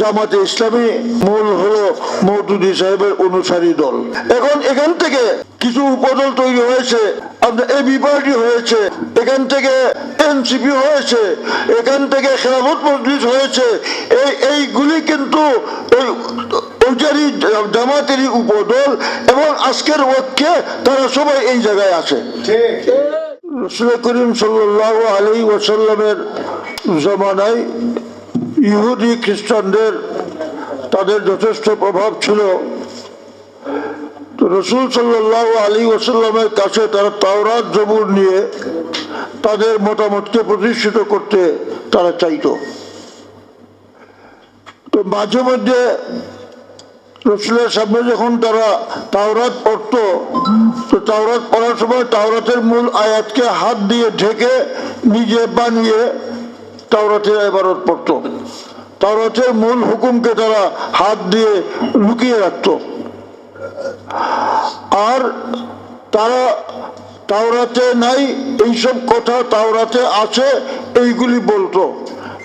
জামাতে ইসলামী মূল হলো মৌদুদি সাহেবের অনুসারী দল। এখন এখান থেকে কিছু উপদল তৈরি হয়েছে আপনার এবি পার্টি হয়েছে এখান থেকে এনসিপি হয়েছে এখান থেকে খেলাফত মজলিস হয়েছে। এই এইগুলি কিন্তু ওই ওইটারই জামাতেরই উপদল এবং আজকের পক্ষে তারা সবাই এই জায়গায় আছে। রসুল করিম সাল্লাহ আলী ওসাল্লামের জমানায় ইহুদি খ্রিস্টানদের তাদের যথেষ্ট প্রভাব ছিল। রসুল সাল্লাহ আলী ওসাল্লামের কাছে তারা তাওরাত জবুর নিয়ে তাদের মতামতকে প্রতিষ্ঠিত করতে তারা চাইতো। তো মাঝে মধ্যে রসুলের সামনে যখন তারা তাওরাত পড়তো, তো তাওরাত পড়ার সময় তাওরাতের মূল আয়াতকে হাত দিয়ে ঢেকে নিজে বানিয়ে তাওরাতের এবারত পড়তো। তাওরাতের মূল হুকুমকে তারা হাত দিয়ে লুকিয়ে রাখতো। আর তারা তাওরাতে নাই, এইসব কথা তাওরাতে আছে, এইগুলি বলতো।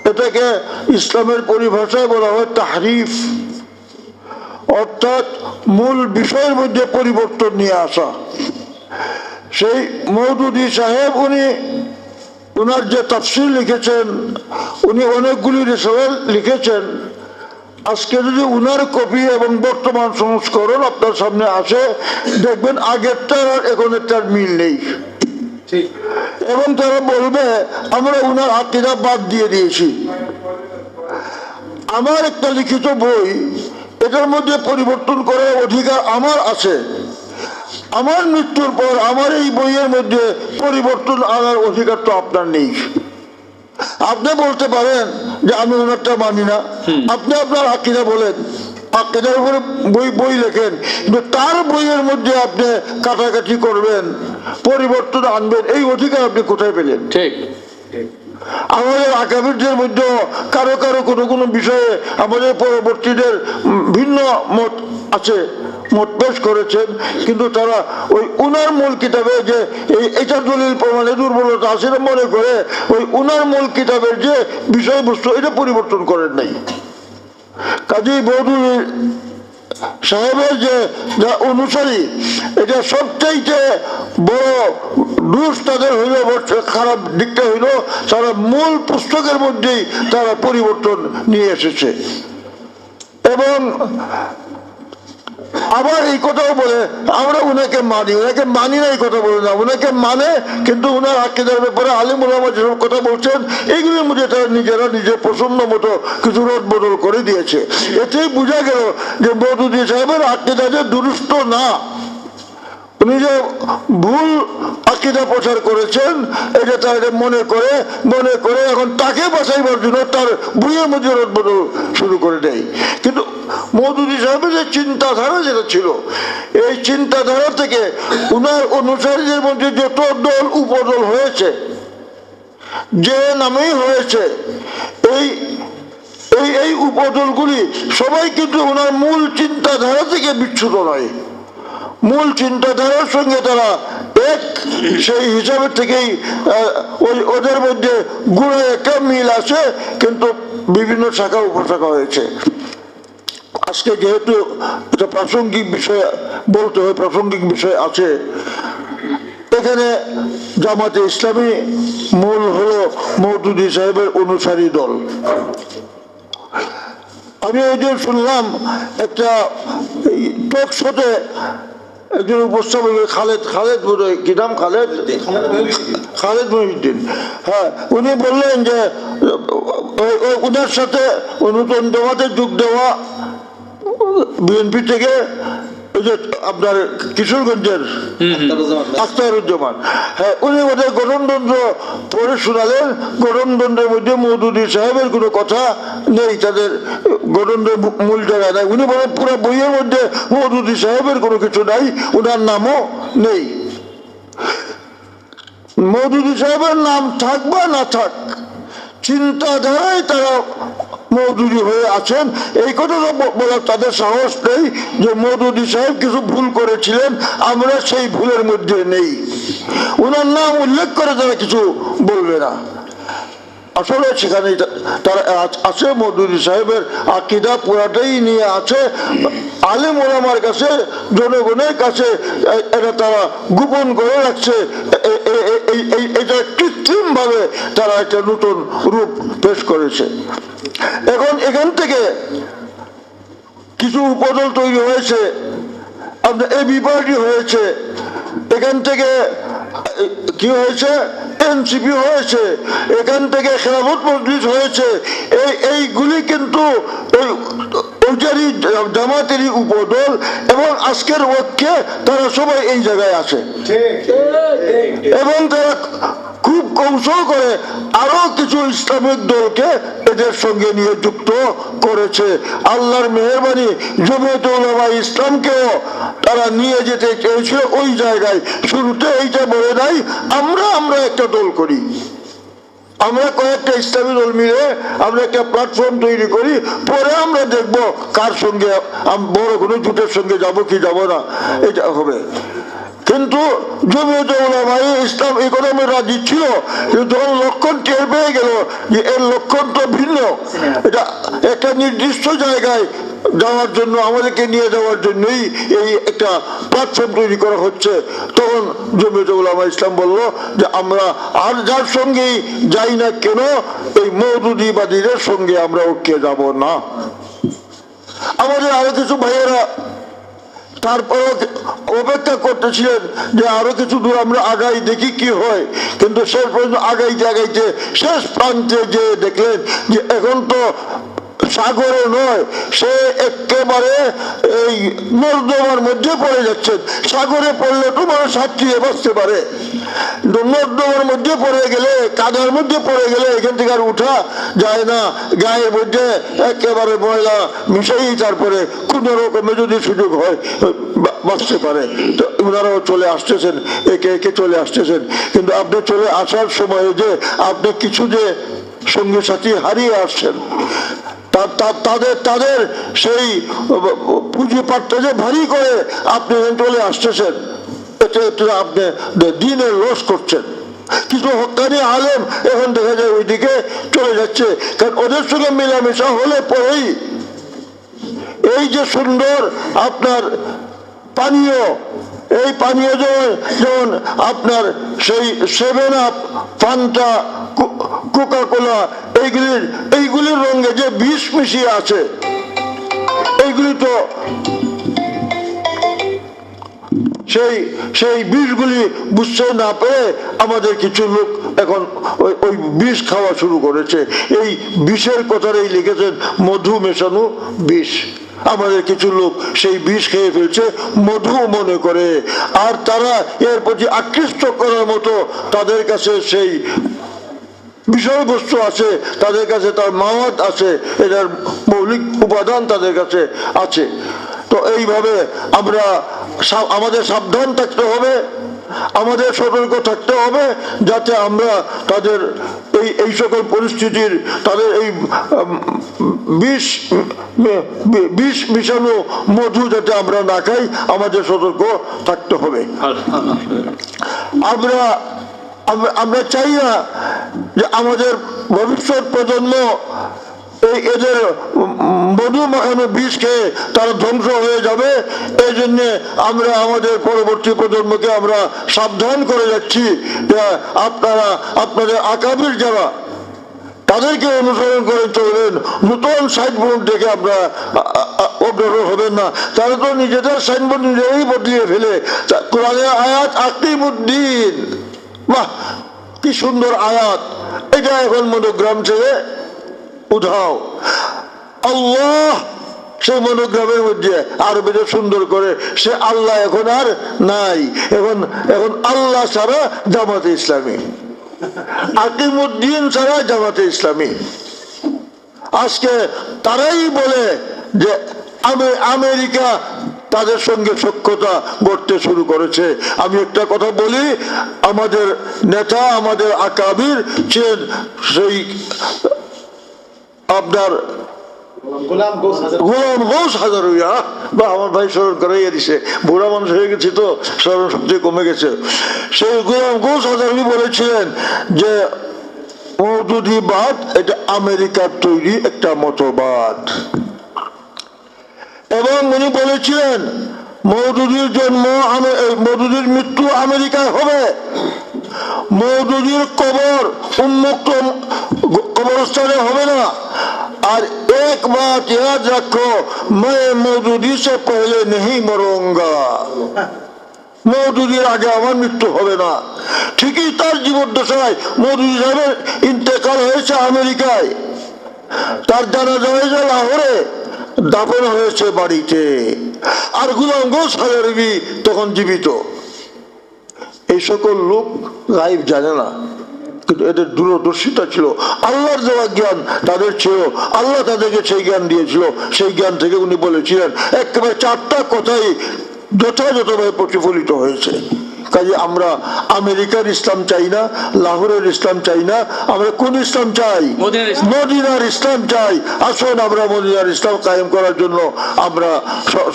এটাকে ইসলামের পরিভাষায় বলা হয় তাহরিফ। অর্থাৎ মূল বিষয়ের মধ্যে পরিবর্তন নিয়ে আসা। সেই মৌদুদি সাহেব উনি ওনার যে তাফসির লিখেছেন উনি অনেকগুলি রেসাল লিখেছেন। আজকে যদি উনার কপি এবং বর্তমান সংস্করণ আপনার সামনে আসে দেখবেন আগেরটার আর এখনেরটার মিল নেই। ঠিক। এবং তারা বলবে আমরা উনার আকিদা বাদ দিয়ে দিয়েছি। আমার একটা লিখিত বই এটার মধ্যে পরিবর্তন করার অধিকার আমার আছে। আমার মৃত্যুর পর আমার এই বইয়ের মধ্যে পরিবর্তন আনার অধিকার তো আপনার নেই। আপনি বলতে পারেন যে আমি ওনারটা মানি না। আপনি আপনার আকিদা বলেন। আকিদার উপরে বই বই লেখেন। কিন্তু তার বইয়ের মধ্যে আপনি কাটাকাটি করবেন পরিবর্তন আনবেন এই অধিকার আপনি কোথায় পেলেন? ঠিক। আমাদের আগামীদের মধ্যে কারও কারও কোনো কোনো বিষয়ে আমাদের পরবর্তীদের ভিন্ন মত আছে। মত করেছেন, কিন্তু তারা ওই উনার মূল কিতাবে যে এই এটা দলিল প্রমাণে দুর্বলতা আছে মনে করে, ওই উনার মূল কিতাবের যে বিষয়বস্তু, এটা পরিবর্তন করেন নাই। কাজেই বৌদুর সাহেবের যে অনুসারী, এটা সবচাইতে বড় দোষ তাদের হইল খারাপ দিকটা হইল, তারা মূল পুস্তকের মধ্যেই তারা পরিবর্তন নিয়ে এসেছে। এবং আবার এই কথাও বলে, আমরা উনাকে মানি উনাকে মানি না এই কথা বলে না। উনাকে মানে কিন্তু উনার আকিদার ব্যাপারে আলিম উলামা যেসব কথা বলছেন এইগুলির মধ্যে তারা নিজেরা নিজের পছন্দ মতো কিছু রোদ বদল করে দিয়েছে। এতেই বোঝা গেল যে বৌদ্ধ সাহেবের আকিদা যে দুরুস্ত না। উনি যে ভুল আকিদা প্রচার করেছেন এটা তারা মনে করে মনে করে এখন তাকে বাঁচাইবার জন্য তার বইয়ের মধ্যে বদল শুরু করে দেয়। কিন্তু মৌদুদি সাহেবের যে চিন্তাধারা যেটা ছিল, এই চিন্তাধারা থেকে উনার অনুসারীদের মধ্যে যত দল উপদল হয়েছে, যে নামেই হয়েছে, এই এই এই উপদলগুলি সবাই কিন্তু ওনার মূল চিন্তাধারা থেকে বিচ্ছুত নয়। মূল চিন্তাধারার সঙ্গে তারা এক সেই হিসাবে থেকেই ওই ওদের মধ্যে গুণে একটা মিল আছে, কিন্তু বিভিন্ন শাখা উপশাখা হয়েছে। আজকে যেহেতু এটা প্রাসঙ্গিক বিষয়, বলতে হয় প্রাসঙ্গিক বিষয় আছে। এখানে জামাতে ইসলামী মূল হলো মৌদুদি সাহেবের অনুসারী দল। আমি ওই দিন শুনলাম, একটা টক শোতে একজন উপস্থাপক খালেদ খালেদ বোধহয় কি নাম খালেদ খালেদ মহিউদ্দিন হ্যাঁ উনি বললেন যে ও- ও- ওনার সাথে নতুন দেওয়াতে যোগ দেওয়া বিএনপি থেকে ওই যে আপনার কিশোরগঞ্জের আখতারুজ্জামান। হ্যাঁ উনি ওদের গঠনতন্ত্র পড়ে শোনালেন গঠনতন্ত্রের মধ্যে মৌদুদি সাহেবের কোনো কথা নেই তাদের গঠনতন্ত্রের মূল জায়গায় নাই। উনি বলেন পুরো বইয়ের মধ্যে মৌদুদি সাহেবের কোনো কিছু নাই ওনার নামও নেই। মৌদুদি সাহেবের নাম থাক বা না থাক চিন্তাধারায় তারা মৌদুদি হয়ে আছেন। এই কথাটা বলার তাদের সাহস নেই যে মৌদুদি সাহেব কিছু ভুল করেছিলেন, আমরা সেই ভুলের মধ্যে নেই। ওনার নাম উল্লেখ করে তারা কিছু বলবে না। আসলে সেখানে তারা আছে, মৌদুদি সাহেবের আকিদা পুরাটাই নিয়ে আছে। আলেম ওলামার কাছে, জনগণের কাছে এটা তারা গোপন করে রাখছে। এটা কৃত্রিম ভাবে তারা একটা নতুন রূপ পেশ করেছে। এখন এখান থেকে কিছু উপদল তৈরি হয়েছে। আপনার এবি পার্টি হয়েছে। এখান থেকে, কি হয়েছে? এনসিপি হয়েছে। এখান থেকে খেলাফত মজলিস হয়েছে। এই এইগুলি কিন্তু ওই ওইটারই জামাতেরই উপদল এবং আজকের ওয়াক্যে তারা সবাই এই জায়গায় আছে এবং তারা খুব কৌশল করে আরও কিছু ইসলামিক দলকে এদের সঙ্গে নিয়ে যুক্ত করেছে। আল্লাহর মেহরবানি জমিয়ত ইসলামকেও তারা নিয়ে যেতে চেয়েছিল। ওই জায়গায় শুরুতে এইটা বলে নাই আমরা আমরা একটা দল করি। আমরা কয়েকটা ইসলামী দল মিলে আমরা একটা প্ল্যাটফর্ম তৈরি করি, পরে আমরা দেখব কার সঙ্গে বড় কোনো জুটের সঙ্গে যাব কি যাব না। এটা হবে। কিন্তু জমিয়ত উলামায়ে ইসলাম আমি রাজি ছিল, কিন্তু যখন লক্ষণ টের পেয়ে গেল যে এর লক্ষণ তো ভিন্ন। এটা একটা নির্দিষ্ট জায়গায় যাওয়ার জন্য, আমাদেরকে নিয়ে যাওয়ার জন্যই এই একটা প্ল্যাটফর্ম তৈরি করা হচ্ছে। তখন জমিয়ত উলামা ইসলাম বলল যে, আমরা আর যার সঙ্গেই যাই না কেন, এই মৌদুদিবাদীদের সঙ্গে আমরা ঐক্যে যাব না। আমাদের আরও কিছু ভাইয়েরা তারপরও অপেক্ষা করতেছিলেন যে আরও কিছু দূর আমরা আগাই, দেখি কি হয়। কিন্তু শেষ পর্যন্ত আগাইতে আগাইতে শেষ প্রান্তে যে দেখলেন যে এখন তো সাগরে নয়, সে একেবারে এই নর্দমার মধ্যে পড়ে যাচ্ছেন। সাগরে পড়লে তো মানুষ সাক্ষী বাঁচতে পারে। নর্দমার মধ্যে পড়ে গেলে, কাদার মধ্যে পড়ে গেলে এখান থেকে আর উঠা যায় না। গায়ের মধ্যে একেবারে ময়লা মিশাই তারপরে কোন রকমের যদি সুযোগ হয় বাঁচতে পারে। তো ওনারাও চলে আসতেছেন, একে একে চলে আসতেছেন। কিন্তু আপনি চলে আসার সময় যে আপনি কিছু যে সঙ্গী সাথী হারিয়ে আসছেন তাদের তাদের সেই পুঁজি পাটটা যে ভারী করে আপনি চলে আসতেছেন আপনি দিনের লস করছেন। কিছু হকানি আলেম এখন দেখা যায় ওইদিকে চলে যাচ্ছে। কারণ ওদের সঙ্গে মেলামেশা হলে পরেই এই যে সুন্দর আপনার পানীয়, এই পানীয় যেমন আপনার সেই Seven Up Fanta Coca Cola এইগুলির এইগুলির রঙে যে বিষ মিশিয়ে আছে, এইগুলি তো সেই সেই বিষগুলি বুঝতে না পেরে আমাদের কিছু লোক এখন ওই বিষ খাওয়া শুরু করেছে। এই বিষের কথাটাই লিখেছেন মধু মেশানো বিষ। আমাদের কিছু লোক সেই বিষ খেয়ে ফেলছে, মধু মনে করে। আর তারা এর প্রতি আকৃষ্ট করার মতো তাদের কাছে সেই বিষয়বস্তু আছে, তাদের কাছে তার মাওয়াত আছে, এটার মৌলিক উপাদান তাদের কাছে আছে। তো এইভাবে আমরা আমাদের সাবধান থাকতে হবে, আমাদের সতর্ক থাকতে হবে, যাতে আমরা তাদের এই এই সকল পরিস্থিতির, তাদের এই বিষ বিষ মিশানো মধু যাতে আমরা না খাই, আমাদের সতর্ক থাকতে হবে। আমরা, আমরা- চাই না যে আমাদের ভবিষ্যৎ প্রজন্ম এই এদের মধু মাখানো বিষ খেয়ে তারা ধ্বংস হয়ে যাবে। এই জন্যে আমরা আমাদের পরবর্তী প্রজন্মকে আমরা সাবধান করে যাচ্ছি আপনারা, আপনাদের আকাবির যারা, তাদেরকে অনুসরণ করে চলবেন। নতুন সাইনবোর্ড দেখে আমরা অগ্রসর হবেন না। তারা তো নিজেদের সাইনবোর্ড নিজেরাই বদলিয়ে ফেলে। কোরআনের আয়াত আকিমুদ্দিন। বাহ, কি সুন্দর আয়াত। এটা এখন মনোগ্রাম ছেড়ে উধাও। আল্লাহ সেই মনোগ্রামের মধ্যে আরবিতে সুন্দর করে, সে আল্লাহ এখন আর নাই। এখন এখন আল্লাহ ছাড়া জামাতে ইসলামী। আকিমুদ্দিন ছাড়া জামাতে ইসলামী। আজকে তারাই বলে যে আমি, আমেরিকা তাদের সঙ্গে সক্ষতা গড়তে শুরু করেছে। আমি একটা কথা বলি, আমাদের নেতা, আমাদের আকাবির সেই আপনার আমার ভাই দিছে। বুড়া মানুষ হয়ে তো কমে গেছে। সেই ঘোষ বলেছিলেন যে মৌদুদিবাদ এটা আমেরিকার তৈরি একটা মতবাদ। এবং উনি বলেছিলেন, মৌদুদির জন্ম মৌদুদির মৃত্যু আমেরিকায় হবে। মৌদুদির কবর উন্মুক্ত কবরস্থানে হবে না। আর এক बात याद रखो मैं मौदूदी से पहले नहीं मरूंगा মৌদুদির আগে আমার মৃত্যু হবে না ঠিকই তার জীবদ্দশায় মৌদুদি সাহেবের ইন্তেকাল হয়েছে আমেরিকায় তার জানাজা হয়েছে লাহোরে দাফন হয়েছে বাড়িতে আর গুলাম গোস হাজারবি তখন জীবিত এই সকল লোক লাইভ জানে না কিন্তু এদের দূরদর্শিতা ছিল। আল্লাহর দেওয়া জ্ঞান তাদের ছিল। আল্লাহ তাদেরকে সেই জ্ঞান দিয়েছিল। সেই জ্ঞান থেকে উনি বলেছিলেন, একেবারে চারটা কথাই যথাযথভাবে প্রতিফলিত হয়েছে। কাজে আমরা আমেরিকার ইসলাম চাই না লাহোরের ইসলাম চাই না আমরা কোন ইসলাম চাই? মদিনার ইসলাম। চাই। আসুন আমরা মদিনার ইসলাম কায়েম করার জন্য আমরা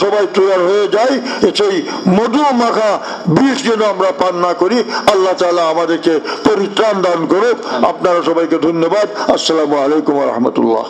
সবাই তৈরি হয়ে যাই। সেই মধু মাখা বিষ যেন আমরা পান না করি। আল্লাহ তাআলা আমাদেরকে পরিত্রাণ দান করুক। আপনারা সবাইকে ধন্যবাদ। আসসালামু আলাইকুম রহমতুল্লাহ।